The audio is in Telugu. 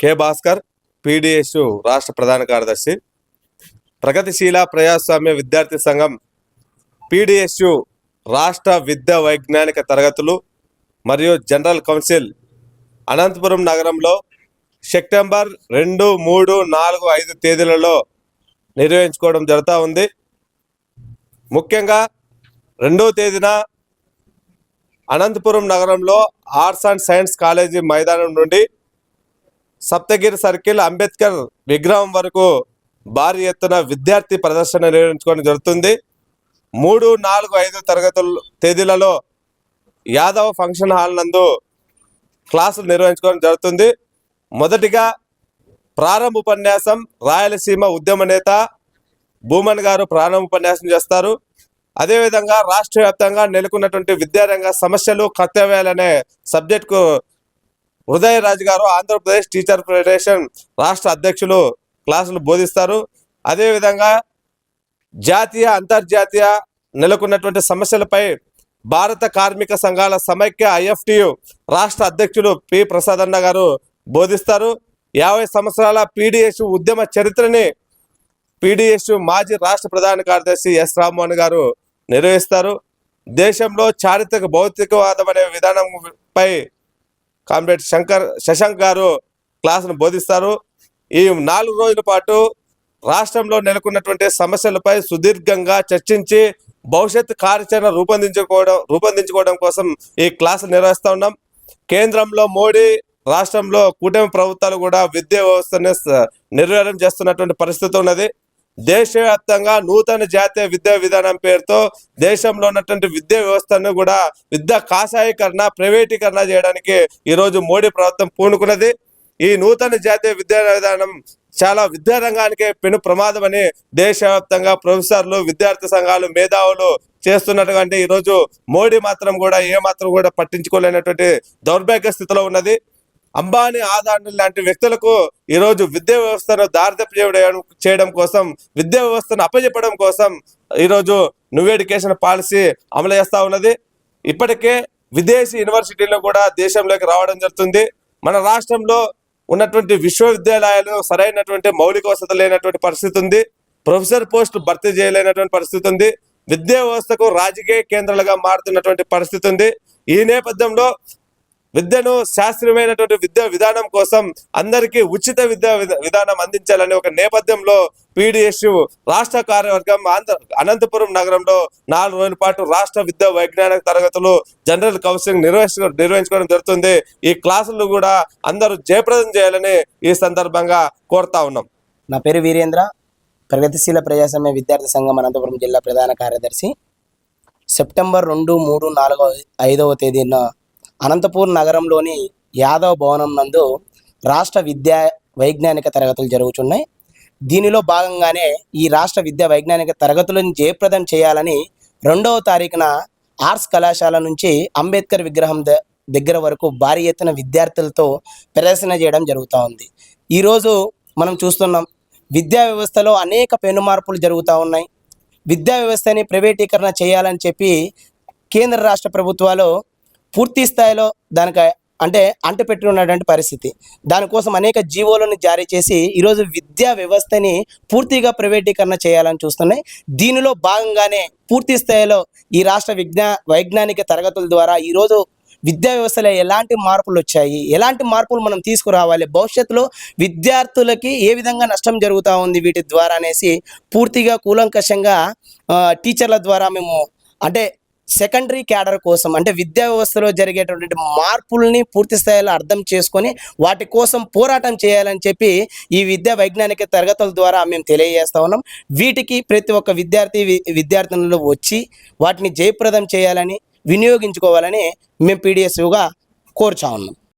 కె భాస్కర్ పీడిఎస్ రాష్ట్ర ప్రధాన కార్యదర్శి. ప్రగతిశీల ప్రజాస్వామ్య విద్యార్థి సంఘం పీడిఎస్యు రాష్ట్ర విద్యా వైజ్ఞానిక తరగతులు మరియు జనరల్ కౌన్సిల్ అనంతపురం నగరంలో సెప్టెంబర్ రెండు మూడు నాలుగు ఐదు తేదీలలో నిర్వహించుకోవడం జరుగుతూ ఉంది. ముఖ్యంగా రెండో తేదీన అనంతపురం నగరంలో ఆర్ట్స్ అండ్ సైన్స్ కాలేజీ మైదానం నుండి సప్తగిరి సర్కిల్ అంబేద్కర్ విగ్రహం వరకు భారీ ఎత్తున విద్యార్థి ప్రదర్శన నిర్వహించుకోవడం జరుగుతుంది. మూడు నాలుగు ఐదు తరగతుల తేదీలలో యాదవ్ ఫంక్షన్ హాల్ నందు క్లాసులు నిర్వహించుకోవడం జరుగుతుంది. మొదటిగా ప్రారంభ ఉపన్యాసం రాయలసీమ ఉద్యమ నేత భూమన్ గారు ప్రారంభ ఉపన్యాసం చేస్తారు. అదేవిధంగా రాష్ట్ర వ్యాప్తంగా నెలకొన్నటువంటి విద్యారంగ సమస్యలు కర్తవ్యాలనే సబ్జెక్టుకు హృదయరాజు గారు ఆంధ్రప్రదేశ్ టీచర్ ఫెడరేషన్ రాష్ట్ర అధ్యక్షులు క్లాసులు బోధిస్తారు. అదేవిధంగా జాతీయ అంతర్జాతీయ నెలకొన్నటువంటి సమస్యలపై భారత కార్మిక సంఘాల సమైక్య ఐఎఫ్టియు రాష్ట్ర అధ్యక్షులు పి. ప్రసాద్ అన్న గారు బోధిస్తారు. యాభై సంవత్సరాల పీడిఎస్ ఉద్యమ చరిత్రని పీడిఎస్ మాజీ రాష్ట్ర ప్రధాన కార్యదర్శి ఎస్. రామ్మోహన్ గారు నిర్వహిస్తారు. దేశంలో చారిత్రక భౌతికవాదం అనే విధానంపై కామ్రేడ్ శంకర్ శశాంక్ గారు క్లాసును బోధిస్తారు. ఈ నాలుగు రోజుల పాటు రాష్ట్రంలో నెలకొన్నటువంటి సమస్యలపై సుదీర్ఘంగా చర్చించి భవిష్యత్ కార్యాచరణ రూపొందించుకోవడం రూపొందించుకోవడం కోసం ఈ క్లాసు నిర్వహిస్తూ ఉన్నాం. కేంద్రంలో మోడీ రాష్ట్రంలో కూటమి ప్రభుత్వాలు కూడా విద్యా వ్యవస్థని స- నిర్వహణ చేస్తున్నటువంటి పరిస్థితి ఉన్నది. దేశవ్యాప్తంగా నూతన జాతీయ విద్యా విధానం పేరుతో దేశంలో ఉన్నటువంటి విద్యా వ్యవస్థను కూడా విద్యా కాషాయీకరణ ప్రైవేటీకరణ చేయడానికి ఈరోజు మోడీ ప్రభుత్వం పూనుకున్నది. ఈ నూతన జాతీయ విద్యా విధానం చాలా విద్యారంగానికే పెను ప్రమాదమని దేశవ్యాప్తంగా ప్రొఫెసర్లు విద్యార్థి సంఘాలు మేధావులు చేస్తున్నటువంటి ఈరోజు మోడీ మాత్రం కూడా ఏ మాత్రం కూడా పట్టించుకోలేనటువంటి దౌర్భాగ్య స్థితిలో ఉన్నది. అంబానీ ఆదాని లాంటి వ్యక్తులకు ఈరోజు విద్యా వ్యవస్థను దారిదప్ప చేయడం కోసం విద్యా వ్యవస్థను అప్పచెప్పడం కోసం ఈరోజు న్యూ ఎడ్యుకేషన్ పాలసీ అమలు చేస్తూ ఉన్నది. ఇప్పటికే విదేశీ యూనివర్సిటీలు కూడా దేశంలోకి రావడం జరుగుతుంది. మన రాష్ట్రంలో ఉన్నటువంటి విశ్వవిద్యాలయాలు సరైనటువంటి మౌలిక వసతులు లేనటువంటి పరిస్థితి ఉంది. ప్రొఫెసర్ పోస్ట్ భర్తీ చేయలేనటువంటి పరిస్థితి ఉంది. విద్యా వ్యవస్థకు రాజకీయ కేంద్రాలుగా మారుతున్నటువంటి పరిస్థితి ఉంది. ఈ నేపథ్యంలో విద్యను శాస్త్రీయమైనటువంటి విద్యా విధానం కోసం అందరికీ ఉచిత విద్యా విధానం అందించాలనే ఒక నేపథ్యంలో పీడిఎస్ రాష్ట్ర కార్యవర్గం ఆంధ్ర అనంతపురం నగరంలో నాలుగు రోజుల పాటు రాష్ట్ర విద్యా వైజ్ఞానిక తరగతులు జనరల్ కౌన్సిలింగ్ నిర్వహించ నిర్వహించుకోవడం జరుగుతుంది. ఈ క్లాసులు కూడా అందరూ జయప్రదం చేయాలని ఈ సందర్భంగా కోరుతా ఉన్నాం. నా పేరు వీరేంద్ర. ప్రగతిశీల ప్రజాస్వామ్య విద్యార్థి సంఘం అనంతపురం జిల్లా ప్రధాన కార్యదర్శి. సెప్టెంబర్ రెండు మూడు నాలుగో ఐదవ తేదీన అనంతపూర్ నగరంలోని యాదవ్ భవనం నందు రాష్ట్ర విద్యా వైజ్ఞానిక తరగతులు జరుగుతున్నాయి దీనిలో భాగంగానే ఈ రాష్ట్ర విద్యా వైజ్ఞానిక తరగతులను జయప్రదం చేయాలని రెండవ తారీఖున ఆర్ట్స్ కళాశాల నుంచి అంబేద్కర్ విగ్రహం ద- దగ్గర వరకు భారీ ఎత్తున విద్యార్థులతో ప్రదర్శన చేయడం జరుగుతూ ఉంది. ఈరోజు మనం చూస్తున్నాం విద్యా వ్యవస్థలో అనేక పెను మార్పులు జరుగుతూ ఉన్నాయి. విద్యా వ్యవస్థని ప్రైవేటీకరణ చేయాలని చెప్పి కేంద్ర రాష్ట్ర ప్రభుత్వాలు పూర్తి స్థాయిలో దానికి అంటే అంటపెట్టి ఉన్నటువంటి పరిస్థితి. దానికోసం అనేక జీవోలను జారీ చేసి ఈరోజు విద్యా వ్యవస్థని పూర్తిగా ప్రైవేటీకరణ చేయాలని చూస్తున్నాయి. దీనిలో భాగంగానే పూర్తి స్థాయిలో ఈ రాష్ట్ర విజ్ఞా వైజ్ఞానిక తరగతుల ద్వారా ఈరోజు విద్యా వ్యవస్థలో ఎలాంటి మార్పులు వచ్చాయి? ఎలాంటి మార్పులు మనం తీసుకురావాలి? భవిష్యత్తులో విద్యార్థులకి ఏ విధంగా నష్టం జరుగుతూ ఉంది వీటి ద్వారా అనేసి పూర్తిగా కూలంకషంగా టీచర్ల ద్వారా మేము అంటే సెకండరీ క్యాడర్ కోసం అంటే విద్యా వ్యవస్థలో జరిగేటటువంటి మార్పుల్ని పూర్తి స్థాయిలో అర్థం చేసుకొని వాటి కోసం పోరాటం చేయాలని చెప్పి ఈ విద్యా వైజ్ఞానిక తరగతుల ద్వారా మేము తెలియజేస్తా ఉన్నాం. వీటికి ప్రతి ఒక్క విద్యార్థి వి- విద్యార్థినులు వచ్చి వాటిని జయప్రదం చేయాలని వినియోగించుకోవాలని మేము పీడిఎస్యుగా కోరుచా ఉన్నాం.